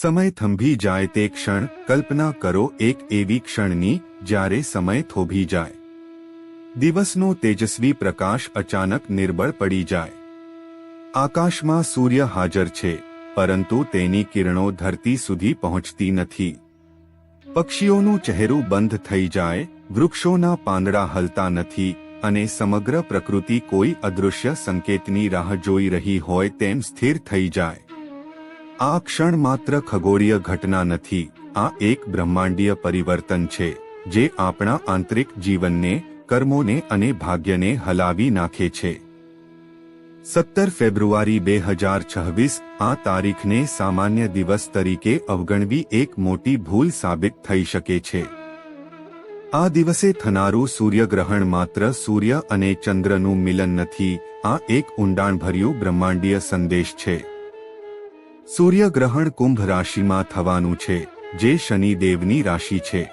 સમય થંભી જાય તે ક્ષણ કલ્પના કરો એક એવી ક્ષણની જ્યારે સમય થોભી જાય. દિવસનો તેજસ્વી પ્રકાશ અચાનક નિર્બળ પડી જાય. આકાશમાં સૂર્ય હાજર છે, પરંતુ તેની કિરણો ધરતી સુધી પહોંચતી નથી. પક્ષીઓનું ચહેરું બંધ થઈ જાય, વૃક્ષોના પાંદડા હલતા નથી અને સમગ્ર પ્રકૃતિ કોઈ અદૃશ્ય સંકેતની રાહ જોઈ રહી હોય તેમ સ્થિર થઈ જાય. આ ક્ષણ માત્ર ખગોળીય ઘટના નથી, આ એક બ્રહ્માંડીય પરિવર્તન છે, જે આપણા આંતરિક જીવનને, કર્મોને અને ભાગ્યને હલાવી નાખે છે. સત્તર ફેબ્રુઆરી બે હજાર છવ્વીસ, આ તારીખને સામાન્ય દિવસ તરીકે અવગણવી એક મોટી ભૂલ સાબિત થઈ શકે છે. આ દિવસે થનારું સૂર્યગ્રહણ માત્ર સૂર્ય અને ચંદ્રનું મિલન નથી, આ એક ઊંડાણભર્યું બ્રહ્માંડીય સંદેશ છે. સૂર્યગ્રહણ કુંભ રાશિમાં થવાનું છે, જે શનિદેવની રાશિ છે.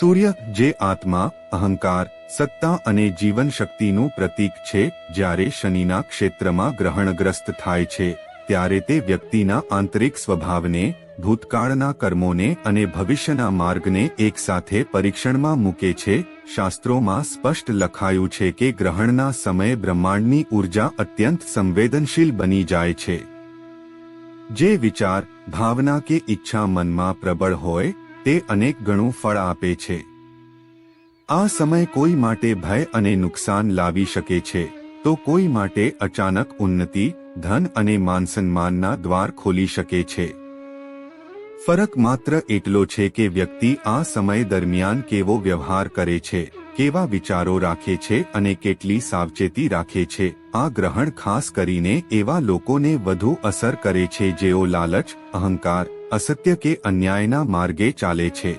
સૂર્ય, જે આત્મા, અહંકાર, સત્તા અને જીવન શક્તિનું પ્રતીક છે, જ્યારે શનિના ક્ષેત્રમાં ગ્રહણગ્રસ્ત થાય છે, ત્યારે તે વ્યક્તિના આંતરિક સ્વભાવને, ભૂતકાળના કર્મોને અને ભવિષ્યના માર્ગને એકસાથે પરીક્ષણમાં મૂકે છે. શાસ્ત્રોમાં સ્પષ્ટ લખાયું છે કે ગ્રહણના સમયે બ્રહ્માંડની ઊર્જા અત્યંત સંવેદનશીલ બની જાય છે. જે વિચાર ભાવના કે ઈચ્છા મનમાં પ્રબળ હોય, તે અનેક ગણું ફળ આપે છે. આ સમય કોઈ માટે ભય અને નુકસાન લાવી શકે છે, તો કોઈ માટે અચાનક ઉન્નતિ, ધન અને માનસન્માનના દ્વાર ખોલી શકે છે. ફરક માત્ર એટલો છે કે વ્યક્તિ આ સમય દરમિયાન કેવો વ્યવહાર કરે છે. કેવા વિચારો રાખે છે અને કેટલી સાવચેતી રાખે છે? આ ગ્રહણ ખાસ કરીને એવા લોકોને વધુ અસર કરે છે જેઓ લાલચ, અહંકાર, અસત્ય કે અન્યાયના માર્ગે ચાલે છે.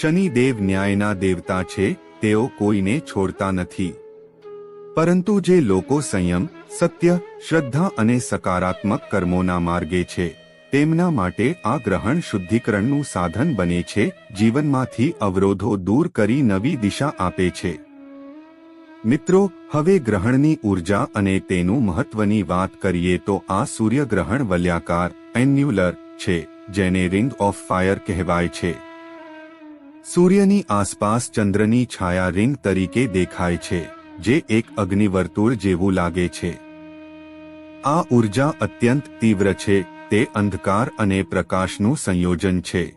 શનિદેવ ન્યાયના દેવતા છે, તેઓ કોઈને છોડતા નથી. પરંતુ જે લોકો સંયમ, સત્ય, શ્રદ્ધા અને સકારાત્મક કર્મોના માર્ગે છે તેમના માટે આ ગ્રહણ શુદ્ધિકરણનું સાધન બને છે, જીવનમાંથી અવરોધો દૂર કરી નવી દિશા આપે છે. મિત્રો, હવે ગ્રહણની ઊર્જા અને તેનું મહત્વની વાત કરીએ તો આ સૂર્યગ્રહણ વલ્યાકાર, એન્યુલર, છે, જેને રિંગ ઓફ ફાયર કહેવાય છે. સૂર્યની આસપાસ ચંદ્રની છાયા રિંગ તરીકે દેખાય છે, જે એક અગ્નિવર્તુળ જેવું લાગે છે. આ ઊર્જા અત્યંત તીવ્ર છે તે અંધકાર અને પ્રકાશનું સંયોજન છે.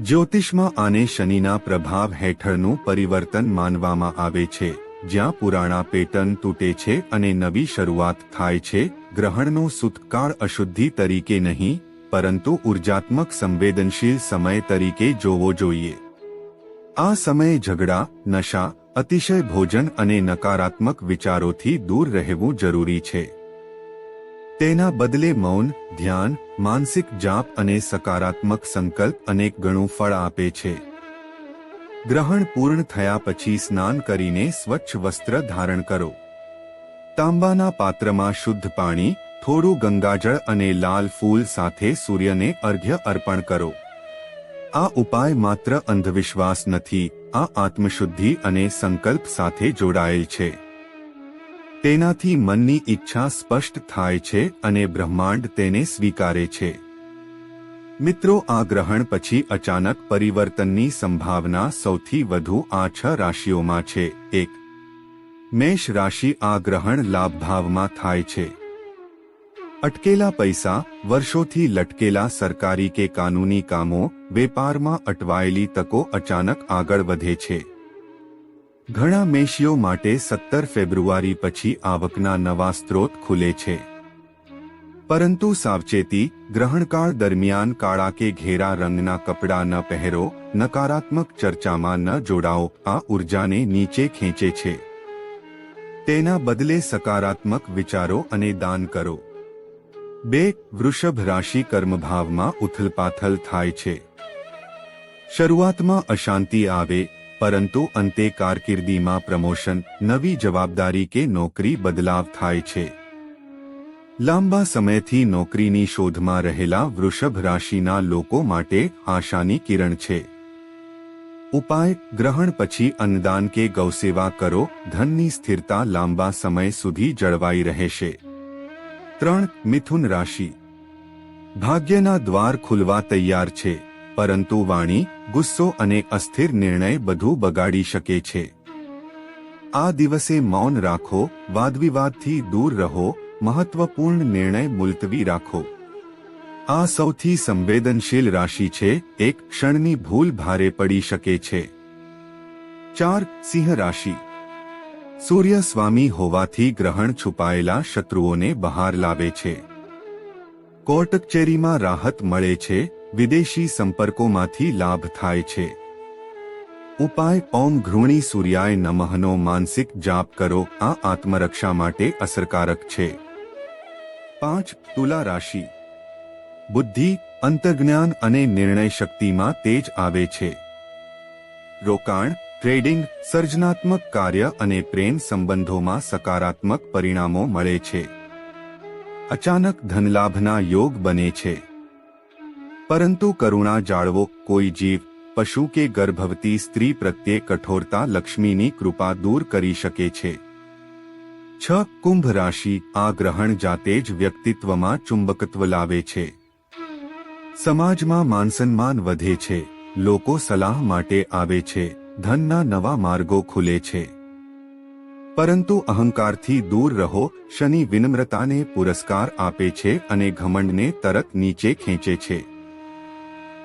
જ્યોતિષમાં આને શનિના પ્રભાવ હેઠળનું પરિવર્તન માનવામાં આવે છે, જ્યાં પુરાણા પેટર્ન તૂટે છે અને નવી શરૂઆત થાય છે, ગ્રહણનો સુતકાળ અશુદ્ધિ તરીકે નહીં, પરંતુ ઉર્જાત્મક સંવેદનશીલ સમય તરીકે જોવો જોઈએ. આ સમયે ઝઘડા, નશા, અતિશય ભોજન અને નકારાત્મક વિચારોથી દૂર રહેવું જરૂરી છે. તેના બદલે મૌન, ધ્યાન, માનસિક જાપ અને સકારાત્મક સંકલ્પ અનેક ગણું ફળ આપે છે. ગ્રહણ પૂર્ણ થયા પછી સ્નાન કરીને સ્વચ્છ વસ્ત્ર ધારણ કરો. તાંબાના પાત્રમાં શુદ્ધ પાણી, થોડું ગંગાજળ અને લાલ ફૂલ સાથે સૂર્યને અર્ઘ્ય અર્પણ કરો. આ ઉપાય માત્ર અંધવિશ્વાસ નથી, આ આત્મશુદ્ધિ અને સંકલ્પ સાથે જોડાયેલ છે. તેનાથી મનની ઈચ્છા સ્પષ્ટ થાય છે અને બ્રહ્માંડ તેને સ્વીકારે છે. મિત્રો, આ ગ્રહણ પછી અચાનક પરિવર્તનની સંભાવના સૌથી વધુ આ છ રાશિઓમાં છે. એક, મેષ રાશિ આ ગ્રહણ લાભભાવમાં થાય છે. અટકેલા પૈસા, વર્ષોથી લટકેલા સરકારી કે કાનૂની કામો, વેપારમાં અટવાયેલી તકો અચાનક આગળ વધે છે. ઘણા મેષીઓ માટે સત્તર ફેબ્રુઆરી પછી આવકના નવા સ્ત્રોત ખુલે છે. પરંતુ સાવચેતી, ગ્રહણકાળ દરમિયાન કાળા કે ઘેરા રંગના કપડાં ન પહેરો, નકારાત્મક ચર્ચામાં ન જોડાઓ, આ ઉર્જાને નીચે ખેંચે છે. તેના બદલે સકારાત્મક વિચારો અને દાન કરો. બે, વૃષભ રાશિ કર્મભાવમાં ઉથલપાથલ થાય છે. શરૂઆતમાં અશાંતિ આવે પરંતુ અંતે કારકિર્દીમાં પ્રમોશન, નવી જવાબદારી કે નોકરી બદલાવ થાય છે. લાંબા સમયથી નોકરીની શોધમાં રહેલા વૃષભ રાશિના લોકો માટે આશાની કિરણ છે. ઉપાય, ગ્રહણ પછી અન્નદાન કે ગૌસેવા કરો, ધનની સ્થિરતા લાંબા સમય સુધી જળવાઈ રહેશે. ત્રણ, મિથુન રાશિ. ભાગ્યના દ્વાર ખુલવા તૈયાર છે. પરંતુ વાણી, ગુસ્સો અને અસ્થિર નિર્ણય બધું બગાડી શકે છે. આ દિવસે મૌન રાખો, વાદવિવાદથી દૂર રહો, મહત્વપૂર્ણ નિર્ણય મુલતવી રાખો. આ સૌથી સંવેદનશીલ રાશિ છે, એક ક્ષણની ભૂલ ભારે પડી શકે છે. ચાર, સિંહ રાશિ. સૂર્ય સ્વામી હોવાથી ગ્રહણ છુપાયેલા શત્રુઓને બહાર લાવે છે. કોર્ટ કચેરીમાં રાહત મળે છે વિદેશી સંપર્કોમાંથી લાભ થાય છે. ઉપાય ઓમ ઘૃણી સૂર્યાય નમઃનો માનસિક જાપ કરો, આ આત્મરક્ષા માટે અસરકારક છે. પાંચ, તુલા રાશિ. બુદ્ધિ, અંતર્જ્ઞાન અને નિર્ણય શક્તિમાં તેજ આવે છે. રોકાણ, ટ્રેડિંગ, સર્જનાત્મક કાર્ય અને પ્રેમ સંબંધોમાં સકારાત્મક પરિણામો મળે છે. અચાનક ધનલાભના યોગ બને છે. પરંતુ કરુણા જાળવો, કોઈ જીવ, પશુ કે ગર્ભવતી સ્ત્રી પ્રત્યે કઠોરતા લક્ષ્મીની કૃપા દૂર કરી શકે છે. છ, કુંભ રાશિ, આ ગ્રહણ જાતે જ વ્યક્તિત્વમાં ચુંબકત્વ લાવે છે. સમાજમાં માનસન્માન વધે છે. લોકો સલાહ માટે આવે છે. ધનના નવા માર્ગો ખુલે છે. પરંતુ અહંકારથી દૂર રહો, શનિ વિનમ્રતાને પુરસ્કાર આપે છે અને ઘમંડને તરત નીચે ખેંચે છે.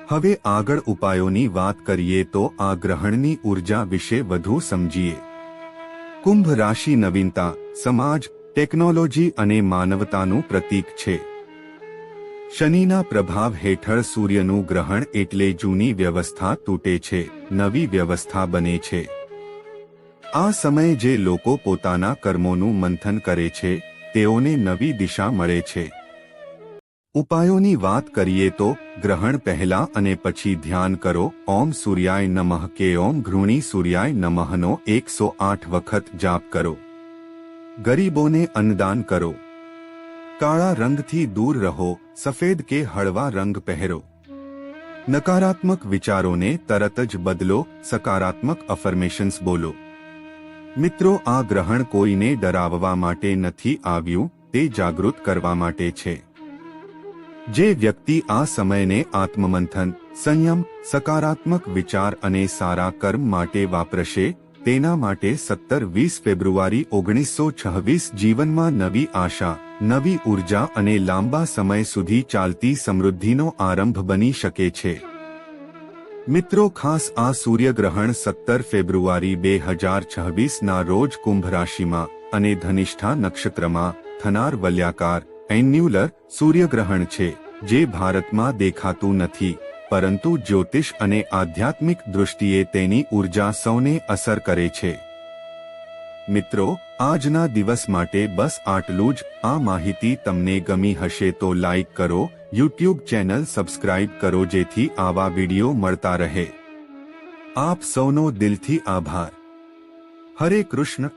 હવે આગળ ઉપાયોની વાત કરીએ તો આ ગ્રહણની ઊર્જા વિશે વધુ સમજીએ. કુંભ રાશિ નવીનતા, સમાજ, ટેકનોલોજી અને માનવતાનું પ્રતીક છે. શનિના પ્રભાવ હેઠળ સૂર્યનું ગ્રહણ એટલે જૂની વ્યવસ્થા તૂટે છે, નવી વ્યવસ્થા બને છે. આ સમયે જે લોકો પોતાના કર્મોનું મંથન કરે છે, તેઓને નવી દિશા મળે છે. ઉપાયોની વાત કરીએ તો, ગ્રહણ પહેલા અને પછી ધ્યાન કરો, ઓમ સૂર્યાય નમઃ કે ઓમ ઘૃણી સૂર્યાય નમઃનો એકસો આઠ વખત જાપ કરો. ગરીબોને અન્નદાન કરો. કાળા રંગથી દૂર રહો, સફેદ કે હળવા રંગ પહેરો. નકારાત્મક વિચારોને તરત જ બદલો, સકારાત્મક અફર્મેશન્સ બોલો. મિત્રો, આ ગ્રહણ કોઈને ડરાવવા માટે નથી આવ્યું, તે જાગૃત કરવા માટે છે. જે વ્યક્તિ આ સમયને આત્મમંથન, સંયમ, સકારાત્મક વિચાર અને સારા કર્મ માટે વાપરશે, તેના માટે સત્તર વીસ ફેબ્રુઆરી ઓગણીસો છવ્વીસ જીવનમાં નવી આશા, નવી ઊર્જા અને લાંબા સમય સુધી ચાલતી સમૃદ્ધિનો આરંભ બની શકે છે. મિત્રો, ખાસ આ સૂર્યગ્રહણ સત્તર ફેબ્રુઆરી બે હજાર છવ્વીસના રોજ કુંભ રાશિમાં અને ધનિષ્ઠા નક્ષત્રમાં થનાર વલ્યાકાર એન્યુલર સૂર્યગ્રહણ છે, જે ભારતમાં દેખાતું નથી, પરંતુ જ્યોતિષ અને આધ્યાત્મિક દૃષ્ટિએ તેની ઊર્જા સૌને અસર કરે છે. મિત્રો, આજના દિવસ માટે બસ આટલું જ. આ માહિતી તમને ગમી હશે તો લાઇક કરો, યુટ્યુબ ચેનલ સબસ્ક્રાઇબ કરો જેથી આવા વીડિયો મળતા રહે. આપ સૌનો દિલથી આભાર. હરે કૃષ્ણ.